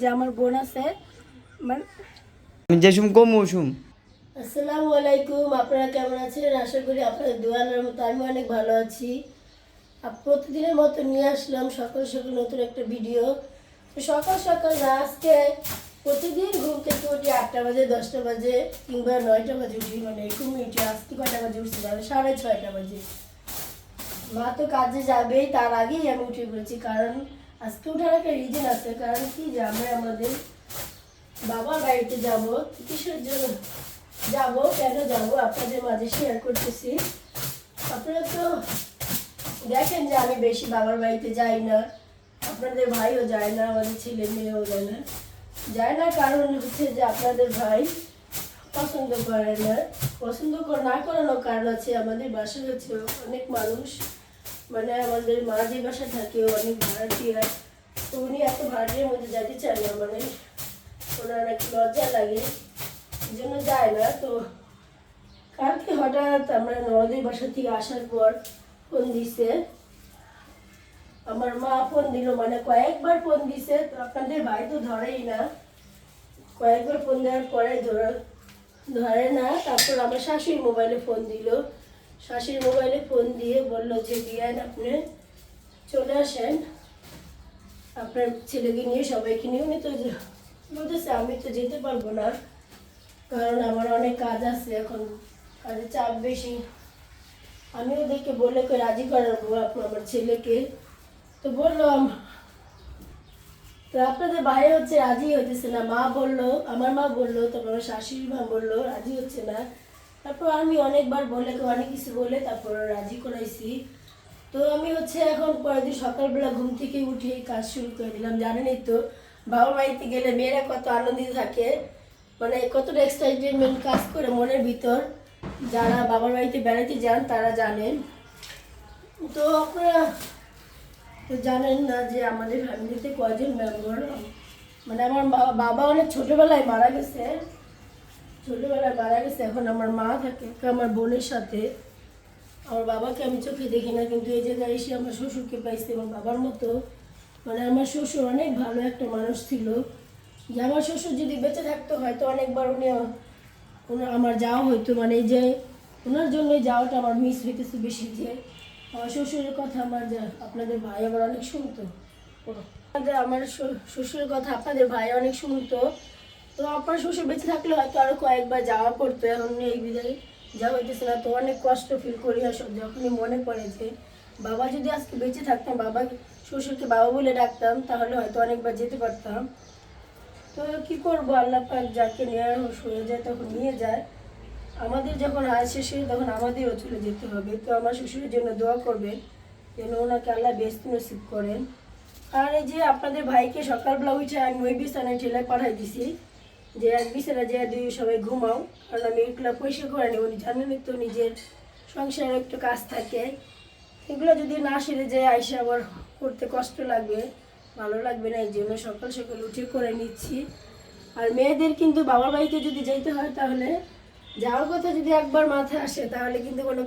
যে আমার বোন আছে মানে আমি যেসুম আসসালামু আলাইকুম আপনারা কেমন আছেন? আশা করি আপনাদের দোয়ালের মতো আমি অনেক ভালো আছি। আর প্রতিদিনের মতো নিয়ে আসলাম সকাল সকাল নতুন একটা ভিডিও। তো সকাল সকাল আজকে প্রতিদিন ঘুম থেকে উঠি আটটা বাজে দশটা বাজে কিংবা নয়টা বাজে উঠি মানে এরকম উঠি আজকে কয়টা বাজে উঠছি যাবে সাড়ে ছয়টা বাজে। মা তো কাজে যাবেই তার আগেই আমি উঠে পড়েছি কারণ আজকে ওঠার একটা রিজন আছে, কারণ কি যে আমরা আমাদের বাবার বাড়িতে যাব, কিসের জন্য? যাব, কেন যাব? আপনাদের মাঝে শেয়ার করতেছি। আপনারা তো দেখেন যে আমি বেশি বাবার বাড়িতে যাই না। আপনাদের ভাইও যায় না, আমাদের ছেলে মেয়েও যায় না। যায় না কারণ হচ্ছে যে আপনাদের ভাই পছন্দ করে না। পছন্দ না করানোর কারণ আছে আমাদের বাসায় হচ্ছে অনেক মানুষ মানে আমাদের মা যে বাসায় থাকে অনেক ভাড়াটিয়া তো উনি এত ভাড়াটিয়ার মধ্যে যেতে চান না মানে ওনার একটু লজ্জা লাগে, এই জন্য যায় না। তো কালকে হঠাৎ আমরা নরদের বাসা থেকে আসার পর ফোন দিছে। আমার মা ফোন দিল মানে কয়েকবার ফোন দিছে, তো আপনাদের ভাই তো ধরেই না। কয়েকবার ফোন দেওয়ার পরে ধরে না, তারপর আমার শাশুড়ি মোবাইলে ফোন দিল। শাশুড়ি মোবাইলে ফোন দিয়ে বলল যে, বিয়ান, আপনি চলে আসেন। আপনার ছেলেকে নিয়ে, সবাইকে নিয়ে। উনি তো বলতেছে, আমি তো যেতে পারব না, কারণ আমার অনেক কাজ আছে এখন। কাজের চাপ বেশি। আমি ওদেরকে বলে করে রাজি করাবো আমার ছেলেকে। তো বললাম, তো আপনাদের বাইরে হচ্ছে রাজি হইতেছে না। মা বলল, আমার মা বলল তারপর আমার শাশুড়ি মা বলল, রাজি হচ্ছে না। তারপর আমি অনেকবার বলে অনেক কিছু বলে তারপর রাজি করাইছি। তো আমি হচ্ছে এখন পরের দিন সকালবেলা ঘুম থেকে উঠে কাজ শুরু করে দিলাম, জানেনই তো। বাবার বাড়িতে গেলে মেয়েরা কত আনন্দিত থাকে মানে কতটা এক্সাইটেডমেন্ট কাজ করে মনের ভিতর। যারা বাবার বাড়িতে বেড়াতে যান, তারা জানেন। তো আপনারা তো জানেন না যে আমাদের ফ্যামিলিতে কয়জন মেম্বার মানে আমার বাবা অনেক ছোটোবেলায় মারা গেছে। ছোটবেলায় মারা গেছে এখন আমার মা থাকে আমার বোনের সাথে। আমার বাবাকে আমি চোখে দেখি না কিন্তু এই জায়গায় এসে আমার শ্বশুরকে পাইছি আমার বাবার মতো। মানে আমার শ্বশুর অনেক ভালো একটা মানুষ ছিল। যে আমার শ্বশুর যদি বেঁচে থাকতো হয়তো অনেকবার উনি আমার যাওয়া হইতো। মানে এই যে ওনার জন্য যাওয়াটা আমার মিস হইতেছে বেশি যে আমার শ্বশুরের কথা আমার যা- আপনাদের ভাই আবার অনেক শুনতো। আমার শ্বশুরের কথা আপনাদের ভাই অনেক শুনতো। তো আপনার শ্বশুর বেঁচে থাকলে হয়তো আরও কয়েকবার যাওয়া পড়তো এখন এই বিদায়। যাওয়া হইতেছে না, তো অনেক কষ্ট ফিল করি আসলে যখনই মনে পড়ে যে বাবা যদি আজকে বেঁচে থাকতাম, বাবা শ্বশুরকে বাবা বলে ডাকতাম, তাহলে হয়তো অনেকবার যেতে পারতাম। তো কি করব, আল্লাহ পাক যাকে নেওয়ার হয়ে যায় তখন নিয়ে যায়। আমাদের যখন আয় শেষে, তখন আমাদেরও চলে যেতে হবে। তো আমার শ্বশুরের জন্য দোয়া করবেন, যেন ওনাকে আল্লাহ ব্যস্ত নসিব করেন। আর এই যে আপনাদের ভাইকে সকালবেলা উঠে আমি ওই বিছানায় ঠেলে পাঠাই দিছি যে বিছানা যে দুই সবাই ঘুমাও, কারণ আমি এগুলো পয়সা করে নেব জানেনই তো নিজের সংসারে একটু কাজ থাকে। এগুলো যদি না সেরে যায়, আইসে আবার করতে কষ্ট লাগবে, ভালো লাগবে না, এই জন্য সকাল সকাল উঠে করে নিচ্ছি। আর মেয়েদের কিন্তু বাবার বাড়িতে যদি যেতে হয় তাহলে, যাওয়ার কথা যদি একবার মাথায় আসে, তাহলে কিন্তু কোনো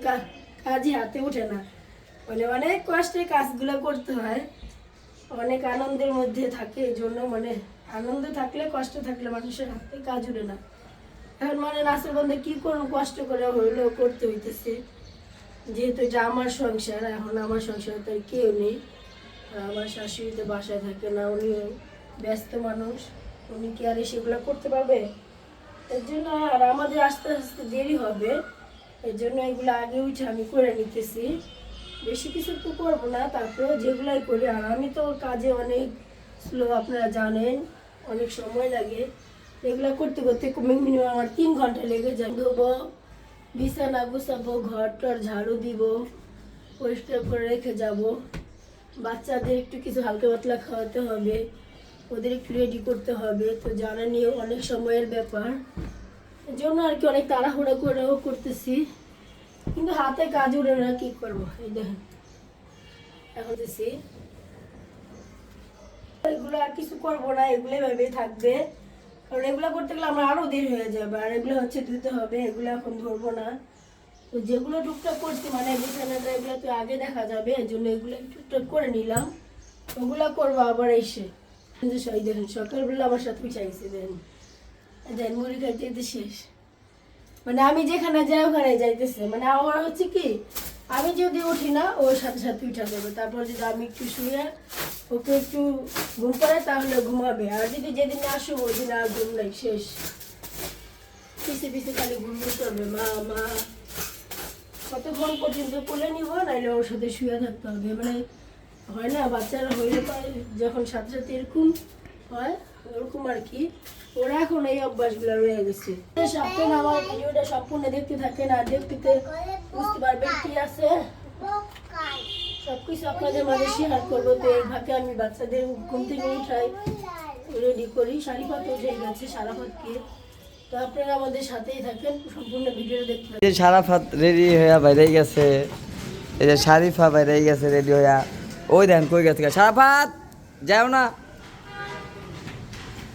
কাজই হাতে ওঠে না। মানে অনেক কষ্টে কাজগুলো করতে হয়, অনেক আনন্দের মধ্যে থাকে, এই জন্য মানে আনন্দ থাকলে, কষ্ট থাকলে মানুষের হাতে কাজ উঠে না। এখন মানে নাচের বন্ধে কি করুন কষ্ট করে হইলেও করতে হইতেছে। যেহেতু এটা আমার সংসার, এখন আমার সংসারে তো কেউ নেই। আমার শাশুড়ি তো বাসায় থাকে না উনি ব্যস্ত মানুষ। উনি কি আর সেগুলো করতে পারবে? এর জন্য আর আমাদের আস্তে আস্তে দেরি হবে। এর জন্য এগুলো আগে উঠে আমি করে নিতেছি। বেশি কিছু তো করব না, তারপরেও যেগুলাই করি। আর আমি তো কাজে অনেক স্লো আপনারা জানেন। অনেক সময় লাগে। এগুলো করতে করতে মিনিমাম আমার তিন ঘণ্টা লেগে যায়। ধোবো, বিছানা গুছাবো, ঘর টর ঝাড়ু দিব, পরিষ্কার করে রেখে যাব। বাচ্চাদের একটু কিছু হালকা পাতলা খাওয়াতে হবে, ওদের একটু রেডি করতে হবে। তো জানা নিয়ে অনেক সময়ের ব্যাপার। জন্য আর কি অনেক তাড়াহুড়ো করেও করতেছি। কিন্তু হাতে কাজ উড়ে না, কী করব? এই দেখেন। এখন দিছি। এগুলো আর কিছু করব না এগুলো থাকবে। কারণ এগুলো করতে গেলে আমার আরও দেরি হয়ে যাবে, আর এগুলো হচ্ছে হবে, এগুলো এখন ধরবো না। তো যেগুলো টুকটাক করছি মানে বিছানাটা এগুলো তো আগে দেখা যাবে, এই জন্য এগুলো টুকটাক করে নিলাম। ওগুলো করব আবার এসে। কিন্তু সেই দেখেন, সকালবেলা আমার সাথে দেখেন। মুড়ি খাইতে শেষ। মানে আমি যেখানে যাই, ওখানে যাইতেছে। মানে আমার হচ্ছে কি আমি যদি উঠি না, ওর সাথে সাথে উঠা দেবে তারপর যদি আমি একটু শুয়ে, ওকে একটু ঘুম পাড়াই তাহলে ঘুমাবে। আর যদি যেদিন আসব ওই দিন আর ঘুম নাই, শেষ। পিছে পিছে খালি ঘুম করবে মা মা, কতক্ষণ পর্যন্ত কোলে নিব নাহলে ওর সাথে শুয়ে থাকতে হবে। মানে হয় না, বাচ্চারা হইলে পারে যখন সাথে সাথে এরকম হয়, ওরকম আর কি। ওরা এখন এই অভ্যাসগুলো রয়ে গেছে। আপনারা আমার ভিডিওটা সম্পূর্ণ দেখতে থাকেন আর দেখতে বুঝতে পারবেন কি আছে। সবকিছু আপনাদের মাঝে শেয়ার করব। তো এই ফাঁকে আমি বাচ্চাদের ঘুম থেকে উঠাই রেডি করি। শাড়ি পাত উঠে গেছে, সারা পাতকে তো আপনারা আমাদের সাথেই থাকেন, সম্পূর্ণ ভিডিওটা দেখতে রেডি হইয়া বাইরে গেছে। এই যে শারিফা বাইরে গেছে রেডি হইয়া। ওই দেন কই গেছে সারাফাত যাও না।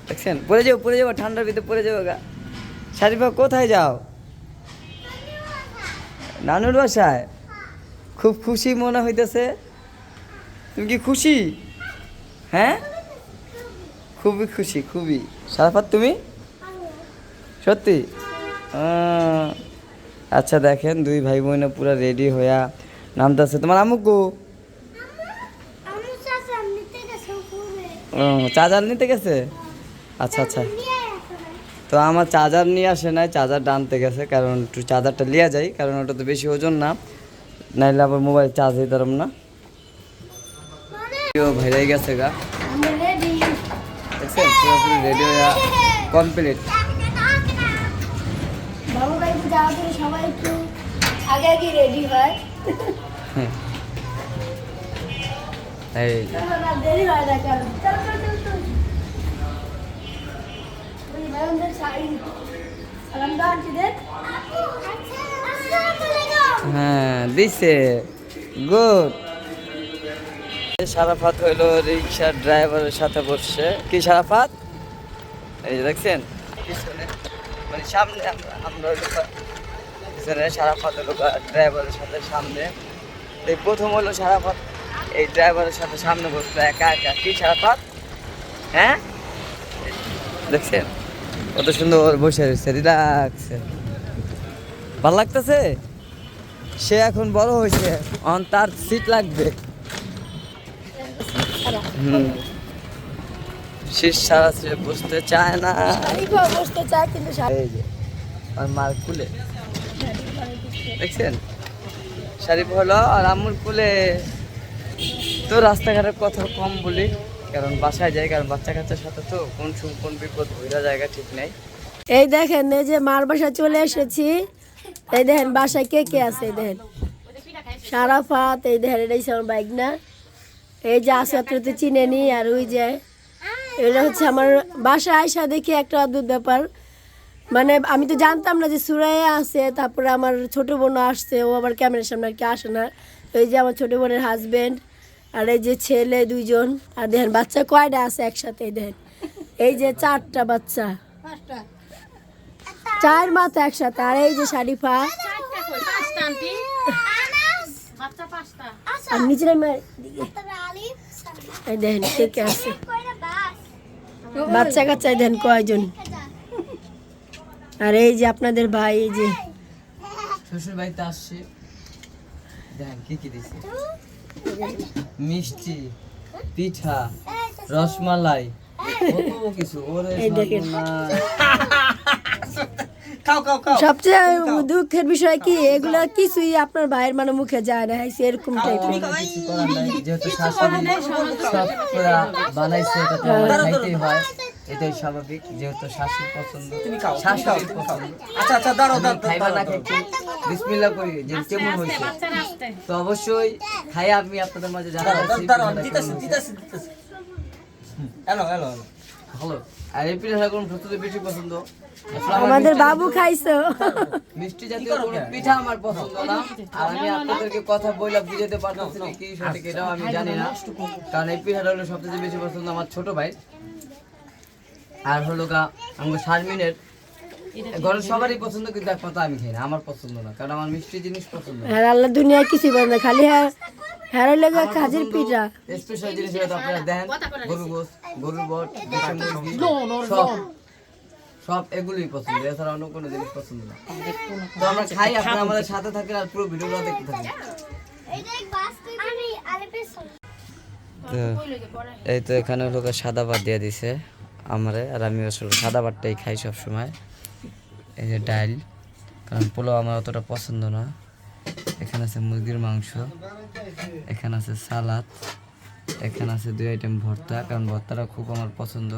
দেখছেন? পরে যাও পরে যাব ঠান্ডার ভিতরে পরে যাব গা। শারিফা কোথায় যাও? নানুর বাসায়? খুব খুশি মনে হইতেছে। তুমি কি খুশি? হ্যাঁ? খুবই খুশি খুবই। সারাফাত তুমি? সত্যি? আচ্ছা দেখেন দুই ভাই বোনে পুরো রেডি হইয়া নামতেছে। তোমার আমুকু আমি চাচা নিতে গেছে? আচ্ছা আচ্ছা। তো আমার চার্জার নিয়ে আসে নাই চার্জার টানতে গেছে কারণ একটু চার্জারটা লিয়া যাই কারণ ওটা তো বেশি ওজন না নাইলে আবার মোবাইল চার্জ দিতে পারব না। কেউ ভাইরাই গেছে গা। দেখছেন? পুরোপুরি রেডি কমপ্লিট সবাই একটু আগে আগে রেডি হয়। এই। তখন আর দেরি হয় না কারণ চল চল চল চল ওই ম্যাডামদের শাড়ি সালাম দাও আন্টিদের হ্যাঁ দিছে। গুড সারাফাত হইল রিক্সার ড্রাইভারের সাথে বসছে। কি সারাফাত? এই যে দেখছেন? পিছনে মানে সামনে আমরা আমরা পিছনে সারাফাত হলো ড্রাইভারের সাথে সামনে। এই প্রথম হলো সারাফাত। এই ড্রাইভারের সাথে সামনে বসল একা একা। কি সারাফাত? হ্যাঁ? দেখছেন? কত সুন্দর বসে রয়েছে রিল্যাক্সে ভালো লাগতেছে? সে এখন বড় হয়েছে অন তার সিট লাগবে। হুম। শীষ ছাড়া সে বসতে চায় না। বসতে চায় কিন্তু আর মার কুলে। দেখছেন? শারিফ হলো আর আম্মুর কুলে। তো রাস্তাঘাটের কথা কম বলি। কারণ বাসায় যাই কারণ বাচ্চা কাচ্চার সাথে তো কোন কোন বিপদ হইরা জায়গা ঠিক নাই। এই দেখেন, এই যে মার বাসা চলে এসেছি। এই দেখেন, বাসায় কে কে আছে, এই দেখেন। সারাফাত, এই দেখেন, এটাই আমার বাইক না এই যে আসাত্রতে চিনে নি, আর ওই যে, এটা হচ্ছে আমার বাসায় আয়সা দেখি একটা অদ্ভুত ব্যাপার। মানে আমি তো জানতাম না যে সুরাইয়া আছে, তারপরে আমার ছোট বোন আসছে, ও আবার ক্যামেরার সামনে আর কি আসে না। এই যে আমার ছোট বোনের হাজবেন্ড আর এই যে ছেলে দুইজন, আর দেখেন বাচ্চা কয়টা আছে একসাথে, দেখেন। এই যে চারটা বাচ্চা। চার মাথা একসাথে, আর এই যে শারিফা। আর নিচে নামে এই দেখেন কে কে আছে। বাচ্চা কাচ্চা, দেখেন কয়জন। আর এই যে আপনাদের ভাই, এই যে। শ্বশুর বাড়িতে আসছে। দেখেন কি কি দিছে। মিষ্টি পিঠা রসমালাই কত কিছু। ওরে সবচেয়ে দুঃখের বিষয় কি? এগুলো কিছুই আপনার ভাইয়ের মানে মুখে যায় না হ্যাঁ, এরকম টাইপের যেহেতু শাশুড়ি বানাইছে এটা তো খাইতেই হয়। এটাই স্বাভাবিক যেহেতু শাশুড়ি পছন্দ। শাশুড়ির পছন্দ। আচ্ছা আচ্ছা দাঁড়াও খাইবা না খেতে করি যে কেমন হয়েছে? তো অবশ্যই খাই আমি আপনাদের মাঝে জানাচ্ছি দাঁড়াও দিতেছি দিতেছি দিতেছি। Hello hello hello. ভালো আর এই পিঠা কোন সত্যি বেশি পছন্দ। আমাদের বাবু খাইছো। মিষ্টি জাতীয় কোনো পিঠা আমার পছন্দ না। আর আমি আপনাদেরকে কথা বইলা বুঝাতে পারতেছি না কি সঠিক এটাও আমি জানি না। কারণ এই পিঠাটা হলো সবচেয়ে বেশি পছন্দ আমার ছোট ভাই আর হলো গা আমার শারমিনের ঘরের সবারই পছন্দ কিন্তু একমাত্র আমি খাই না আমার পছন্দ না কারণ আমার মিষ্টি জিনিস পছন্দ হ্যাঁ আল্লাহ দুনিয়ায় কিছু পারে না খালি হ্যাঁ হ্যাঁ লেগে কাজের পিঠা। স্পেশাল জিনিস হয়তো আপনারা দেন গরু গোস গরুর বট সব সব এগুলোই পছন্দ এছাড়া অন্য কোনো জিনিস পছন্দ না। তো আমরা খাই আপনারা আমাদের সাথে থাকেন আর পুরো ভিডিওটা দেখতে থাকেন। এই তো এখানে লোক সাদা ভাত দিয়ে দিছে। আমারে আর আমি আসলে সাদা ভাতটাই খাই সব সময় এই যে ডাল কারণ পোলাও আমার অতটা পছন্দ না। এখানে আছে মুরগির মাংস, এখানে আছে সালাদ, এখানে আছে দুই আইটেম ভর্তা, কারণ ভর্তাটা খুব আমার পছন্দ।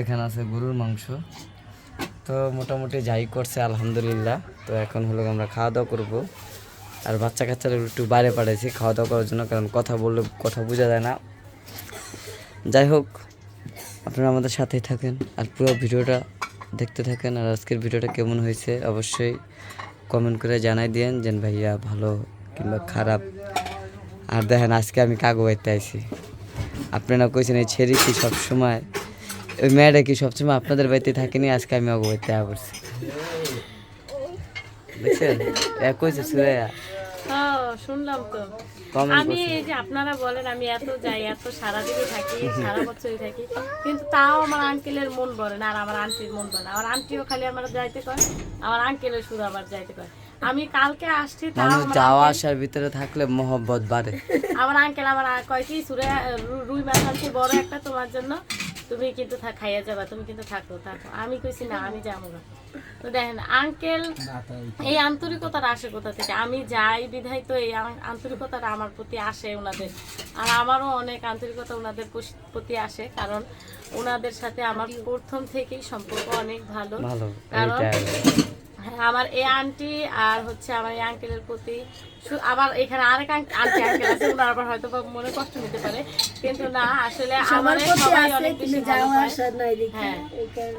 এখানে আছে গরুর মাংস। তো মোটামুটি যাই করছে, আলহামদুলিল্লাহ। তো এখন হলো আমরা খাওয়া দাওয়া করব। আর বাচ্চা কাচ্চারা একটু বাইরে পাঠাইছি খাওয়া দাওয়া করার জন্য, কারণ কথা বললে কথা বোঝা যায় না। যাই হোক আপনারা আমাদের সাথেই থাকেন আর পুরো ভিডিওটা দেখতে থাকেন আর আজকের ভিডিওটা কেমন হয়েছে অবশ্যই কমেন্ট করে জানাই দিয়েন, যেন ভাইয়া ভালো কিংবা খারাপ। আর দেখেন, আজকে আমি কাগো বাইতে আইছি। আপনারা কইছেন, এই ছেড়ি কি সবসময়, ওই মেয়েটা কি সবসময় আপনাদের বাড়িতে থাকেনি? আজকে আমি অগো বাইতে আয়া দেখছেন এক কইছে, সুরাইয়া শুনলাম তো। আমি এই যে আপনারা বলেন আমি এত যাই এত সারাদিনই থাকি সারা বছরই থাকি কিন্তু তাও আমার আঙ্কেলের মন ভরে না আর আমার আন্টির মন না। আমার আন্টিও খালি আমার যাইতে কয় আমার আঙ্কেলের শুধু আমার যাইতে কয়। আমি কালকে আসছি তাও মানুষ যাওয়া আসার ভিতরে থাকলে মহব্বত বাড়ে। আমার আঙ্কেল আমার কয় কি সুরে রুই মাছ আনছি বড় একটা তোমার জন্য? তুমি কিন্তু খাইয়া যাবা তুমি কিন্তু থাকো থাকো। আমি কইছি না আমি যাব না। তো দেখেন আঙ্কেল এই আন্তরিকতার আসে কোথা থেকে আমি যাই বিধায় তো এই আন্তরিকতার আন্তরিকতাটা আমার প্রতি আসে ওনাদের আর আমারও অনেক আন্তরিকতা ওনাদের প্রতি আসে কারণ ওনাদের সাথে আমার প্রথম থেকেই সম্পর্ক অনেক ভালো। কারণ আমার এই আন্টি আর হচ্ছে আমার এই আঙ্কেলের প্রতি আবার এখানে আরেক আন্টি আঙ্কেল আছে ওনার আবার হয়তো মনে কষ্ট নিতে পারে। কিন্তু না আসলে আমার সবাই অনেক বেশি হ্যাঁ।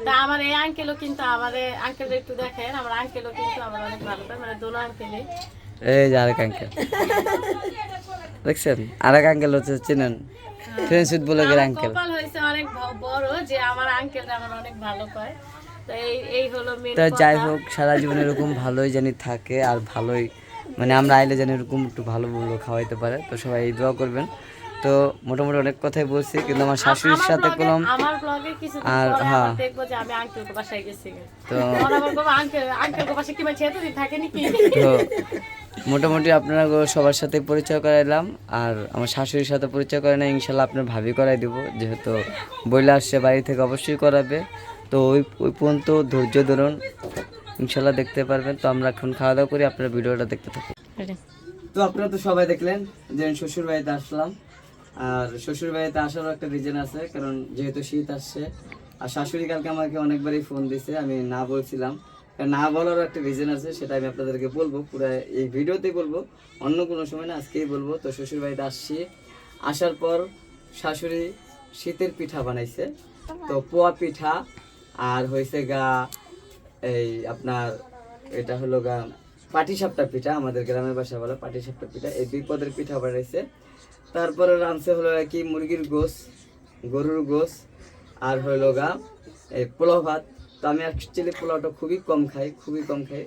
তা আমার এই আঙ্কেলও কিন্তু আমার আঙ্কেল একটু দেখেন আমার আঙ্কেলও কিন্তু আমার অনেক ভালো পায় মানে দোনো আঙ্কেলই এই যে আরেক আঙ্কেল দেখছেন? আরেক আঙ্কেল হচ্ছে চিনেন? ফ্রেন্ডশিপ বলে গেলে আঙ্কেল কপাল হয়েছে অনেক বড় যে আমার আঙ্কেল আমার অনেক ভালো পায়। তো যাই হোক সারা জীবন এরকম ভালোই জানি থাকে আর ভালোই মানে আমরা আইলে জানি এরকম একটু ভালো ভালো খাওয়াইতে পারে তো সবাই এই দোয়া করবেন। তো মোটামুটি অনেক কথাই বলছি কিন্তু আমার শাশুড়ির সাথে কিছু আর, হ্যাঁ। তো তো মোটামুটি আপনারা সবার সাথে পরিচয় করাইলাম আর আমার শাশুড়ির সাথে পরিচয় করে না ইনশাল্লাহ আপনার ভাবি করাই দিব যেহেতু বইলে আসছে বাড়ি থেকে অবশ্যই করাবে। তো ওই ওই পর্যন্ত ধৈর্য ধরুন। ইনশাল্লাহ দেখতে পারবেন। তো আমরা এখন খাওয়া দাওয়া করি আপনারা ভিডিওটা দেখতে থাকুন। তো আপনারা তো সবাই দেখলেন যে আমি শ্বশুর বাড়িতে আসলাম। আর শ্বশুর বাড়িতে আসারও একটা রিজন আছে কারণ যেহেতু শীত আসছে আর শাশুড়ি কালকে আমাকে অনেকবারই ফোন দিছে আমি না বলছিলাম। না বলারও একটা রিজন আছে সেটা আমি আপনাদেরকে বলব পুরো এই ভিডিওতেই বলব। অন্য কোনো সময় না আজকেই বলব। তো শ্বশুর বাড়িতে আসছি। আসার পর শাশুড়ি শীতের পিঠা বানাইছে। তো পোয়া পিঠা আর হয়েছে গা এই আপনার এটা হলো গা পাটিসাপটা পিঠা, আমাদের গ্রামের বাসা বলে পাটিসাপটা পিঠা। এই দুই পদের পিঠা বানাইছে। তারপরে রাঁধছে হলো কি মুরগির গোস গরুর গোস আর হলো গা এই পোলাও ভাত। তো আমি অ্যাকচুয়ালি পোলাওটা খুবই কম খাই, খুবই কম খাই।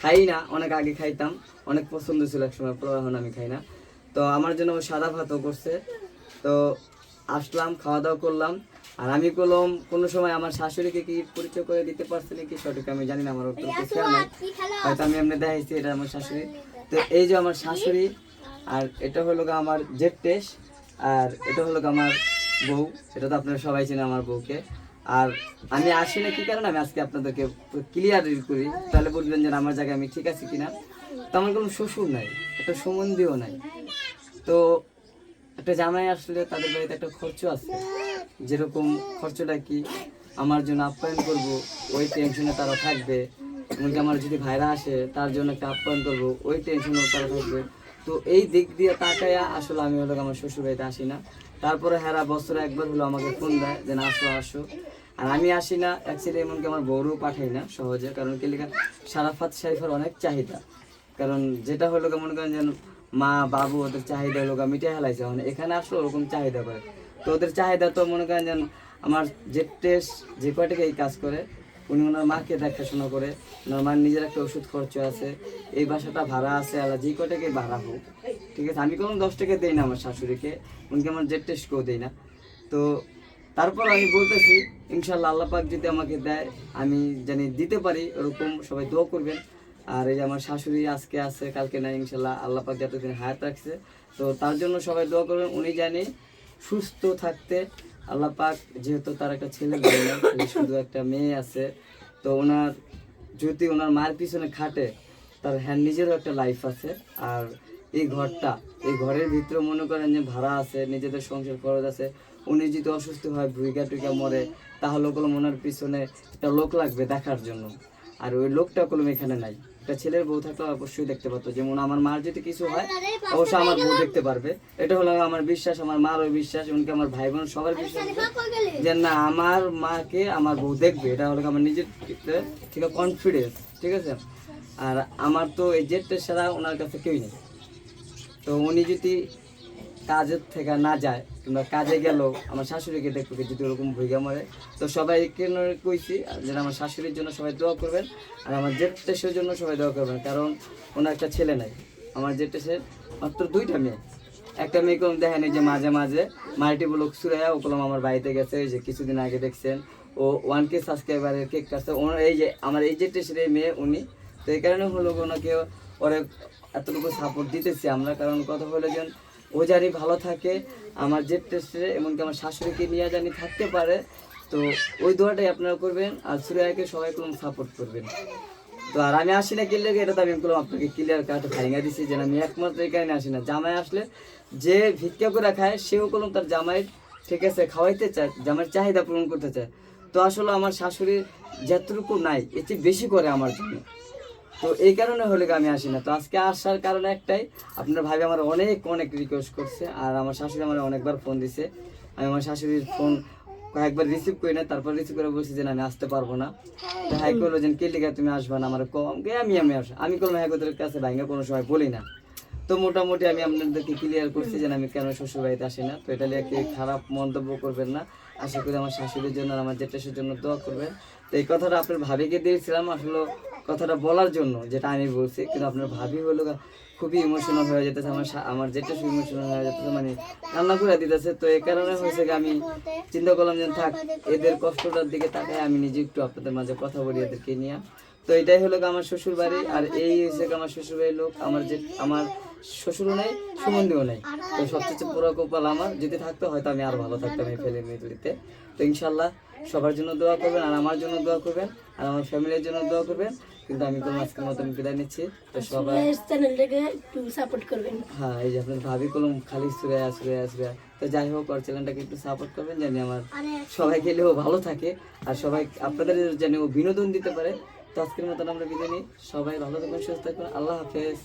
খাই না, অনেক আগে খাইতাম, অনেক পছন্দ ছিল এক সময় পোলাও এখন আমি খাই না। তো আমার জন্য সাদা ভাতও করছে। তো আসলাম খাওয়া দাওয়া করলাম। আর আমি করলাম কোনো সময় আমার শাশুড়িকে কি পরিচয় করে দিতে পারছি নাকি? সঠিক আমি জানি না আমার নাই। হয়তো আমি এমনি দেখাইছি এটা আমার শাশুড়ি। তো এই যে আমার শাশুড়ি আর এটা হলো গা আমার জেপটেস আর এটা হলো আমার বউ। এটা তো আপনারা সবাই চেনে আমার বউকে। আর আমি আসি না কি কারণে? আমি আজকে আপনাদেরকে ক্লিয়ার করি। তাহলে বলবেন যে আমার জায়গায় আমি ঠিক আছি কিনা। তো আমার কোনো শ্বশুর নাই একটা সম্বন্ধীও নাই। তো একটা জামাই আসলে তাদের বাড়িতে একটা খরচ আছে। যেরকম খরচটা কি, আমার জন্য আপ্যায়ন করব, ওই টেনশনে তারা থাকবে। এমনকি আমার যদি ভাইরা আসে, তার জন্য একটা আপ্যায়ন করব, ওই টেনশনেও তারা থাকবে। তো এই দিক দিয়ে তাকায়া আসলে আমি হলো আমার শ্বশুর বাড়িতে আসি না। তারপরে হেরা বছরে একবার হলো আমাকে ফোন দেয় যে, না, আসো আসো। আর আমি আসি না অ্যাকচুয়ালি এমনকি আমার বউরও পাঠাই না সহজে, কারণ কি লেখা, সারাফাত শারিফার অনেক চাহিদা। কারণ যেটা হলো গা মনে করেন যেন মা, বাবু, ওদের চাহিদা লোক মিটে হেলাইছে মানে এখানে। আসলে ওরকম চাহিদা করে। তো ওদের চাহিদা তো মনে করেন যেন আমার যে টেস্ট যে কয়টাকে এই কাজ করে, উনি ওনার মাকে দেখাশোনা করে, ওনার নিজের একটা ওষুধ খরচ আছে, এই বাসাটা ভাড়া আছে আর যে কটাকে ভাড়া হোক, ঠিক আছে? আমি কোনো দশ টাকা দিই না আমার শাশুড়িকে উনকে আমার জেট টেস্ট কেউ দিই না। তো তারপর আমি বলতেছি, ইনশাল্লাহ আল্লাহ পাক যদি আমাকে দেয়, আমি জানি দিতে পারি, ওরকম সবাই দোয়া করবেন। আর এই যে আমার শাশুড়ি আজকে আছে, কালকে নাই, ইনশাল্লাহ আল্লাহ পাক যতদিন হায়াত রাখছে। তো তার জন্য সবাই দোয়া করবেন, উনি জানি সুস্থ থাকতে আল্লাহ পাক যেহেতু তার একটা ছেলে শুধু একটা মেয়ে আছে, তো ওনার যদি ওনার মায়ের পিছনে খাটে, তার হ্যাঁ নিজেরও একটা লাইফ আছে। আর এই ঘরটা, এই ঘরের ভিতরে মনে করেন যে ভাড়া আছে, নিজেদের সংসার খরচ আছে, উনি যদি অসুস্থ হয় ভুইকা টুইকা মরে, তাহলে ওগুলো ওনার পিছনে একটা লোক লাগবে দেখার জন্য। আর ওই লোকটা কোনো এখানে নাই। একটা ছেলের বউ থাকলে অবশ্যই দেখতে পারতো। যেমন আমার মার যদি কিছু হয় অবশ্যই আমার বউ দেখতে পারবে। এটা হলো আমার বিশ্বাস আমার মার মারও বিশ্বাস এমনকি আমার ভাই বোন সবার বিশ্বাস যে না আমার মাকে আমার বউ দেখবে। এটা হলো আমার নিজের আছে কনফিডেন্স ঠিক আছে? আর আমার তো এই জেটটা ছাড়া ওনার কাছে কেউই নেই। তো উনি যদি কাজের থেকে না যায় কিংবা কাজে গেল, আমার শাশুড়িকে দেখবে যদি ওরকম ভুইগা মরে। তো সবাই কেন কইছি যে আমার শাশুড়ির জন্য সবাই দোয়া করবেন, আর আমার জেটেসের জন্য সবাই দোয়া করবেন, কারণ ওনার একটা ছেলে নাই। আমার জেটেসের মাত্র দুইটা মেয়ে। একটা মেয়ে কলম দেখেন যে মাঝে মাঝে মাল্টিপল সুরাইয়া ও কলম আমার বাড়িতে গেছে যে কিছুদিন আগে দেখছেন। ও ওয়ান কে সাবস্ক্রাইবারের কেক কাটছে। ওনার এই যে আমার এই জেটেসের এই মেয়ে, উনি, তো এই কারণে হলো ওনাকে ওরে এতটুকু সাপোর্ট দিতেছি আমরা, কারণ কথা হলো যে ও ভালো থাকে, আমার জেট টেস্টে, এমনকি আমার শাশুড়িকে নিয়ে জানি থাকতে পারে। তো ওই দোয়াটাই আপনারা করবেন, আর সুরাইয়াকে সবাই কোনো সাপোর্ট করবেন। তো আর আমি আসি না কিনলে এটা তো আমি করলাম আপনাকে ক্লিয়ার কাট ভাইঙ্গা দিছি যে আমি একমাত্র এই কারণে আসি না। জামাই আসলে যে ভিক্ষা করে খায়, সেও করলাম তার জামাই ঠিক আছে, খাওয়াইতে চায়, জামাইয়ের চাহিদা পূরণ করতে চায়। তো আসলে আমার শাশুড়ির যতটুকু নাই চেয়ে বেশি করে আমার জন্য। তো এই কারণে হলে আমি আসি না তো আজকে আসার কারণে একটাই আপনার ভাই আমার অনেক অনেক রিকোয়েস্ট করছে আর আমার শাশুড়ি আমার অনেকবার ফোন দিছে। আমি আমার শাশুড়ির ফোন কয়েকবার রিসিভ করি না তারপর রিসিভ করে বলছি যে না, আমি আসতে পারব না। তো করল যে কে লিখে তুমি আসবা না? আমার কম গে আমি আমি আসি আমি কোনো হ্যাঁ তোদের কাছে ভাইঙ্গা কোনো সময় বলি না। তো মোটামুটি আমি আপনাদেরকে ক্লিয়ার করছি যে আমি কেন শ্বশুর বাড়িতে আসি না। তো এটা নিয়ে কেউ খারাপ মন্তব্য করবেন না। আশা করি আমার শাশুড়ির জন্য আর আমার জেঠাশের জন্য দোয়া করবেন। তো এই কথাটা আপনার ভাবিকে দিয়েছিলাম আসলে কথাটা বলার জন্য, যেটা আমি বলছি, কিন্তু আপনার ভাবি হলো খুবই ইমোশনাল হয়ে যেতেছে, আমার আমার যেটা ইমোশনাল হয়ে যেতেছে মানে কান্না করে দিতেছে, তো এই কারণে হয়েছে কি আমি চিন্তা করলাম যে থাক, এদের কষ্টটার দিকে তাকাই আমি নিজে একটু আপনাদের মাঝে কথা বলি এদেরকে নিয়ে। তো এটাই হলো আমার শ্বশুর বাড়ি আর এই হয়েছে আমার শ্বশুর বাড়ির লোক, আমার যে আমার শ্বশুরও নাই, সুমন্দিও নাই। তো সবচেয়ে পুরো কপাল আমার, যদি থাকতো হয়তো আমি আর ভালো থাকতাম এই ফেলে মিটলিতে তো ইনশাল্লাহ সবার জন্য দোয়া করবেন আর আমার জন্য দোয়া করবেন আর আমার ফ্যামিলির জন্য দোয়া করবেন। কিন্তু আমি কোনো আজকের মতন বিদায় নিচ্ছি। তো সবাই চ্যানেলটাকে একটু সাপোর্ট করবেন। হ্যাঁ এই যে আপনার ভাবি কলম খালি সুরে আসবে আসবে তো যাই হোক আর চ্যানেলটাকে একটু সাপোর্ট করবেন জানি আমার সবাই খেলেও ভালো থাকে আর সবাই আপনাদের যেন ও বিনোদন দিতে পারে। তো আজকের মতন আমরা বিদায় নিই। সবাই ভালো থাকবেন সুস্থ থাকবেন। আল্লাহ হাফেজ.